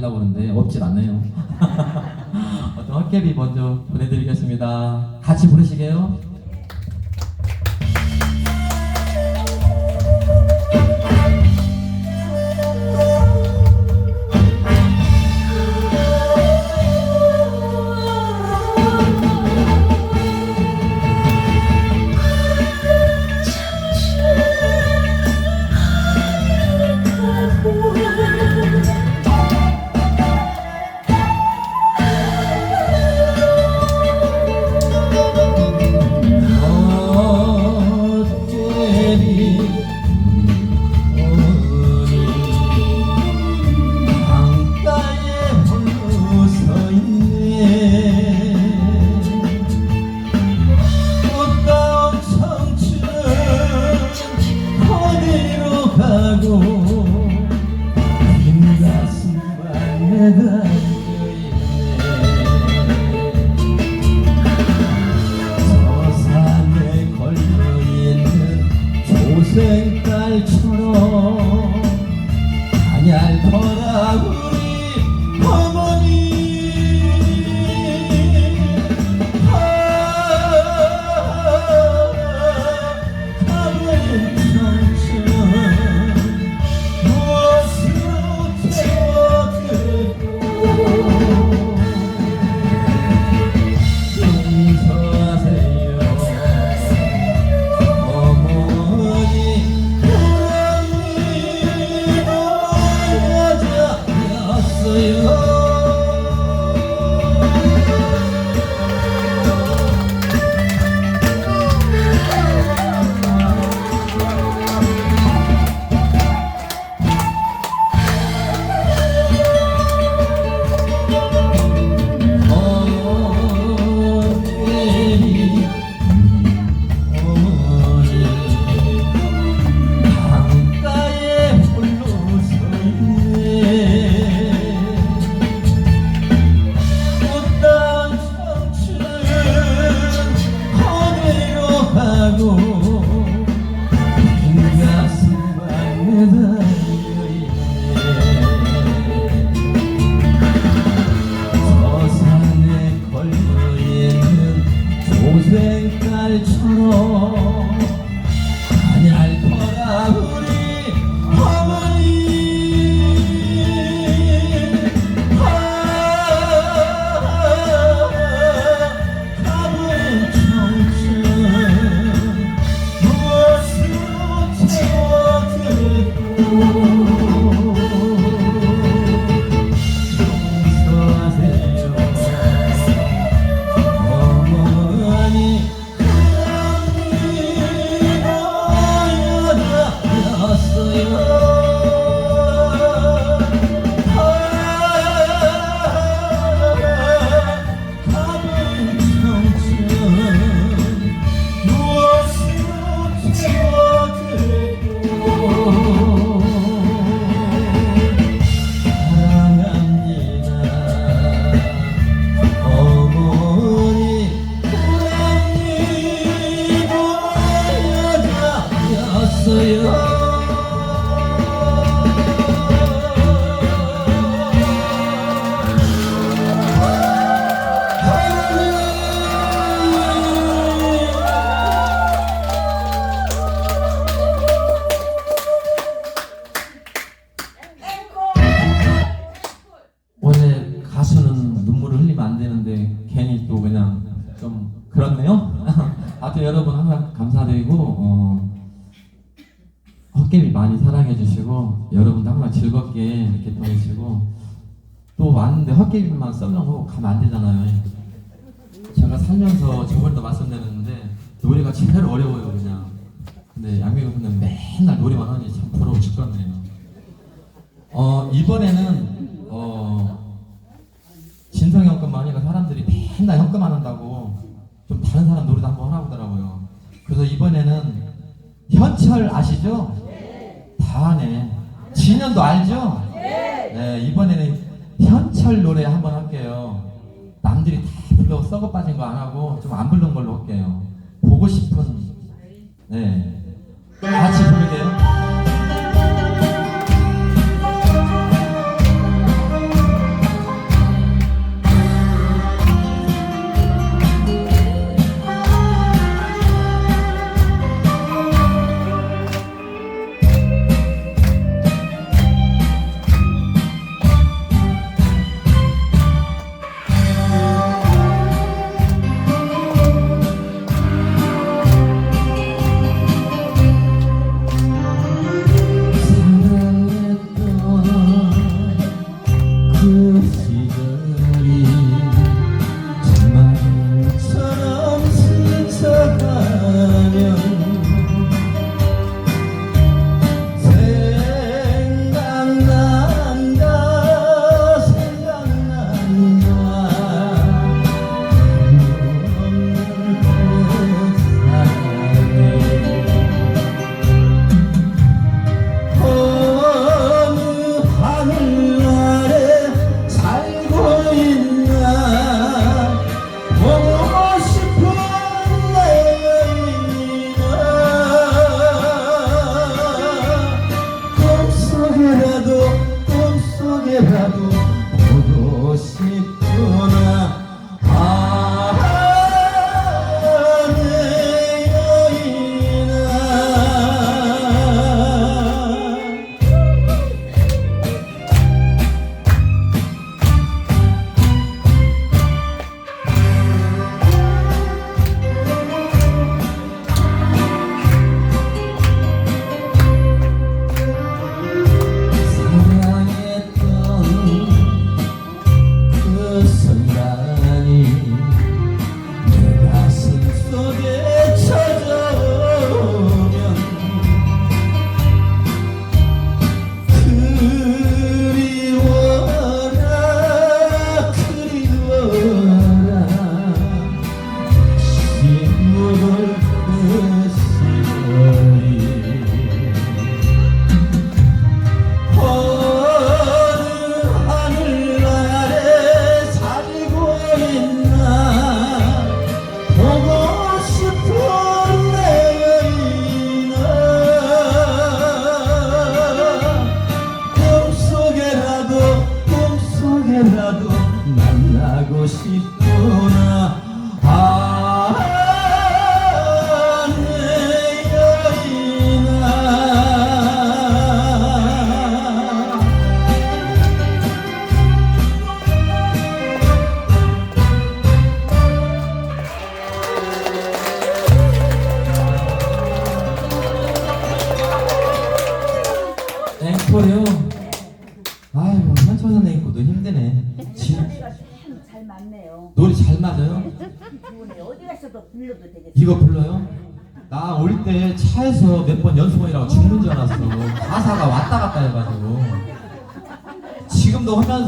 하려고 그러는데 없질 않네요. 어떤 헛개비 먼저 보내드리겠습니다. 같이 부르시게요. 조생딸처럼 가냘퍼라 우리 원래 가수는 눈물을 흘리면 안 되는데 괜히 또 그냥 좀 그렇네요. 하여튼 여러분 항상 감사드리고 어, 헛개비 많이 사랑해 주시고 여러분도 항상 즐겁게 이렇게 보내시고 또 왔는데 헛개비만 썰려고 가면 안 되잖아요. 제가 살면서 저번에도 말씀드렸는데 노래가 제일 어려워요 그냥. 근데 양민호 선생님 맨날 노래만 하니 참 부러워 죽겠네요. 어 이번에는 어 진성 현금만 하니까 사람들이 맨날 현금만 한다고 좀 다른 사람 노래도 한번 하나 보더라고요. 그래서 이번에는 현철 아시죠? 다 하네. 진현도 알죠? 네 이번에는 현철 노래 한번 할게요. 남들이 다 불러 썩어 빠진 거 안 하고 좀 안 부른 걸로 할게요. 보고 싶은 네 꿈속에라도 꿈속에라도 보고 싶 싶구나 아, 내 여인아 앵콜이요? 아이고 현철 선생님 것도 힘드네 지- 잘 맞네요. 노래 잘 맞아요? 좋으네. 어디 가서도 불러도 되겠어요. 이거 불러요? 나올때 차에서 몇 번 연습원이라고 죽는 줄 알았어 가사가 왔다 갔다 해가지고 지금도 하면서